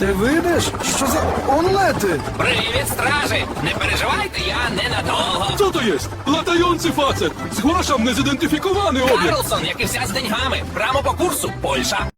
Ти видиш? Що за онлети? Привіт, стражі! Не переживайте, я ненадовго. є? Латайонці фацет! З facet! не зідентифікований об'єкт! Карлсон, як і вся з деньгами. Прямо по курсу, Польща.